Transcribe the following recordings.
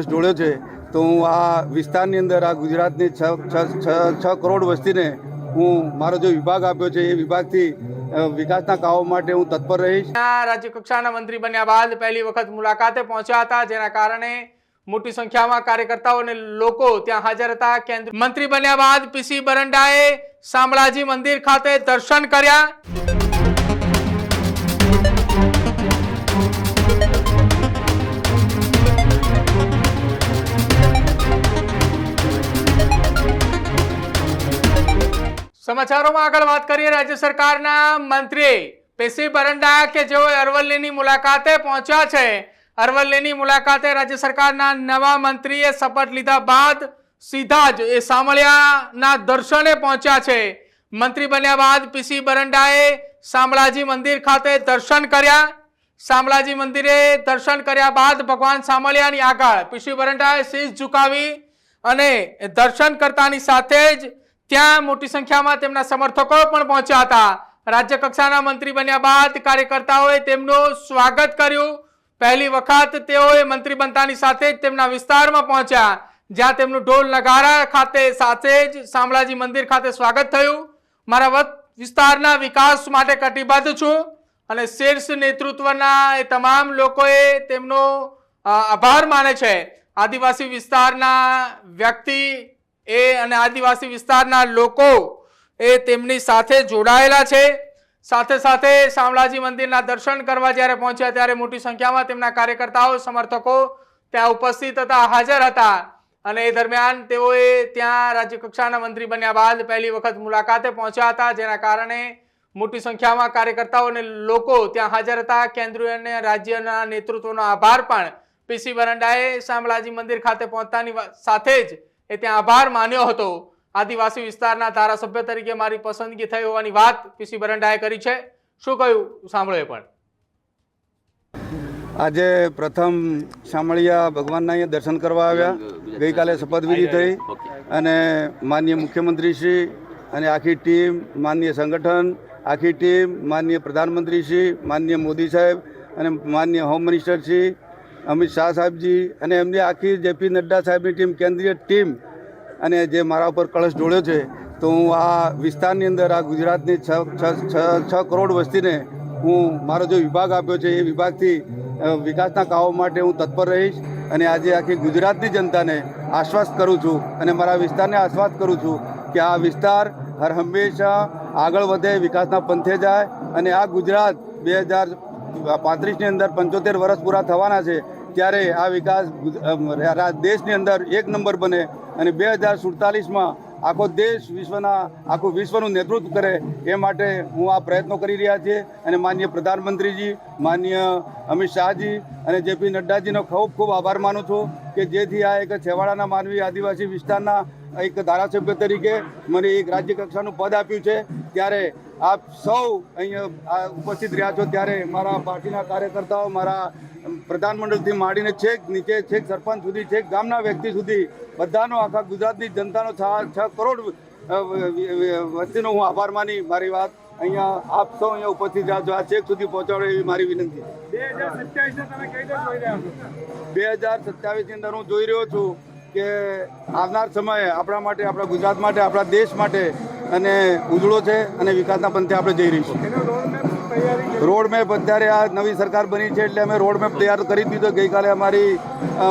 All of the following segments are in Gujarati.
કળશ ઢોળ્યો છે, તો હું આ વિસ્તારની અંદર, આ ગુજરાતની છ કરોડ વસ્તીને હું મારો જે વિભાગ આપ્યો છે, એ વિભાગથી વિકાસના કામો માટે હું તત્પર રહીશ. રાજ્ય કક્ષાના મંત્રી બન્યા બાદ પહેલી વખત મુલાકાતે પહોંચ્યા હતા, જેના કારણે મોટી સંખ્યામાં કાર્યકર્તાઓ અને લોકો ત્યાં હાજર હતા. કેન્દ્ર મંત્રી બન્યા બાદ પીસી બરંડાએ શામળાજી મંદિર ખાતે દર્શન કર્યા. સમાચારોમાં આગળ વાત કરીએ, રાજ્ય સરકારના મંત્રી પીસી બરંડા કે જેઓ અરવલ્લીની મુલાકાતે પહોંચ્યા છે. અરવલ્લીની મુલાકાતે રાજ્ય સરકારના નવા મંત્રીએ શપથ લીધા બાદ સીધા જ એ સામળિયાના દર્શને પહોંચ્યા છે. મંત્રી બન્યા બાદ પીસી બરંડાએ શામળાજી મંદિર ખાતે દર્શન કર્યા. શામળાજી મંદિરે દર્શન કર્યા બાદ ભગવાન શામળિયાની આગળ પીસી બરંડાએ શીશ ઝુકાવી અને દર્શન કરતાની સાથે જ ત્યાં મોટી સંખ્યામાં તેમના સમર્થકો પણ પહોંચ્યા હતા. રાજ્ય કક્ષાના મંત્રી બન્યા બાદ કાર્યકર્તાઓએ તેમનું સ્વાગત કર્યું. પહેલી વખત તેઓએ મંત્રી બનતાની સાથે જ તેમના વિસ્તારમાં પહોંચ્યા, જ્યાં તેમનું ઢોલ નગારા ખાતે સાથે જ શામળાજી મંદિર ખાતે સ્વાગત થયું. મારા વિસ્તારના વિકાસ માટે કટિબદ્ધ છું અને શીર્ષ નેતૃત્વના એ તમામ લોકોએ તેમનો આભાર માને છે. આદિવાસી વિસ્તારના વ્યક્તિ એ અને આદિવાસી વિસ્તારના લોકો એ તેમની સાથે જોડાયેલા છે. સાથે સાથે શામળાજી મંદિરના દર્શન કરવા જ્યારે પહોંચ્યા ત્યારે મોટી સંખ્યામાં તેમના કાર્યકર્તાઓ, સમર્થકો ત્યાં ઉપસ્થિત હતા, હાજર હતા અને એ દરમિયાન તેઓએ ત્યાં રાજ્યકક્ષાના મંત્રી બન્યા બાદ પહેલી વખત મુલાકાતે પહોંચ્યા હતા, જેના કારણે મોટી સંખ્યામાં કાર્યકર્તાઓ અને લોકો ત્યાં હાજર હતા. કેન્દ્રીય અને રાજ્યના નેતૃત્વનો આભાર પણ પીસી બરંડાએ શામળાજી મંદિર ખાતે પહોંચતાની સાથે જ એ ત્યાં આભાર માન્યો હતો. આદિવાસી વિસ્તારના ધારાસભ્ય તરીકે મારી પસંદગી થઈ હોવાની વાત પીસી બરંડાએ કરી છે. શું કહ્યું? સાંભળો એ પણ. આજે પ્રથમ શામળિયા ભગવાનના અહીંયા દર્શન કરવા આવ્યા. ગઈકાલે શપથવિધિ થઈ. અને માનનીય મુખ્યમંત્રીશ્રી અને આખી ટીમ માનનીય સંગઠન આખી ટીમ માનનીય પ્રધાનમંત્રીશ્રી માનનીય મોદી સાહેબ અને માનનીય હોમ મિનિસ્ટરશ્રી અમિત શાહ સાહેબજી અને એમની આખી જેપી નડ્ડા સાહેબની ટીમ, કેન્દ્રીય ટીમ અને જે મારા ઉપર કળશ ઢોળ્યો છે, તો હું આ વિસ્તારની અંદર, આ ગુજરાતની છ કરોડ વસ્તીને હું મારો જે વિભાગ આપ્યો છે, એ વિભાગથી વિકાસના કામો માટે હું તત્પર રહીશ અને આજે આખી ગુજરાતની જનતાને આશ્વાસ કરું છું અને મારા વિસ્તારને આશ્વાસ કરું છું કે આ વિસ્તાર હર હંમેશા આગળ વધે, વિકાસના પંથે જાય અને આ ગુજરાત બે હજાર પાંત્રીસની અંદર પંચોતેર વર્ષ પૂરા થવાના છે, ત્યારે આ વિકાસ દેશની અંદર એક નંબર બને અને બે હજાર સુડતાલીસમાં આખો દેશ વિશ્વના, આખું વિશ્વનું નેતૃત્વ કરે એ માટે હું આ પ્રયત્નો કરી રહ્યા છીએ અને માન્ય પ્રધાનમંત્રીજી માનનીય અમિત શાહજી અને જેપી નડ્ડાજીનો ખૂબ ખૂબ આભાર માનું છું. કે જેથી આ એક છેવાડાના માનવી આદિવાસી વિસ્તારના એક ધારાસભ્ય તરીકે મને એક રાજ્ય કક્ષાનું પદ આપ્યું છે ત્યારે આપ સૌ અહીંયા ઉપસ્થિત રહ્યા છો ત્યારે મારા પાર્ટીના કાર્યકર્તાઓ મારા પ્રધાનમંડળથી માંડીને છેક નીચે છેક સરપંચ સુધી છેક ગામના વ્યક્તિ સુધી બધાનો આખા ગુજરાતની જનતાનો છ કરોડ વસ્તીનો હું આભાર માની મારી વાત અહીંયા આપ સૌ અહીંયા ઉપસ્થિત છો આ ચેક સુધી પહોંચાડો એવી મારી વિનંતી. બે હજાર સત્યાવીસની અંદર હું જોઈ રહ્યો છું કે આવનાર સમયે આપણા માટે, આપણા ગુજરાત માટે, આપણા દેશ માટે અને ઉજળો છે અને વિકાસના પંથે આપણે જઈ રહીશું. રોડ મેપ અત્યારે આ નવી સરકાર બની છે એટલે અમે રોડ મેપ તૈયાર કરી દીધો. ગઈકાલે અમારી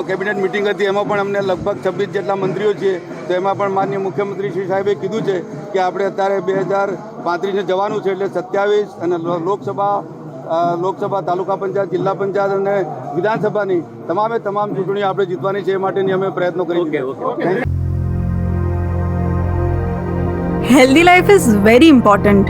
કેબિનેટ મિટિંગ હતી એમાં પણ અમને લગભગ છવ્વીસ જેટલા મંત્રીઓ છે તો એમાં પણ માનનીય મુખ્યમંત્રી શ્રી સાહેબે કીધું છે કે આપણે અત્યારે બે હજાર પાંત્રીસને જવાનું છે એટલે સત્યાવીસ અને લોકસભા લોકસભા તાલુકા પંચાયત જિલ્લા પંચાયત અને વિધાનસભાની તમામે તમામ ચૂંટણીઓ આપણે જીતવાની છે એ માટેની અમે પ્રયત્નો કરી healthy life is very important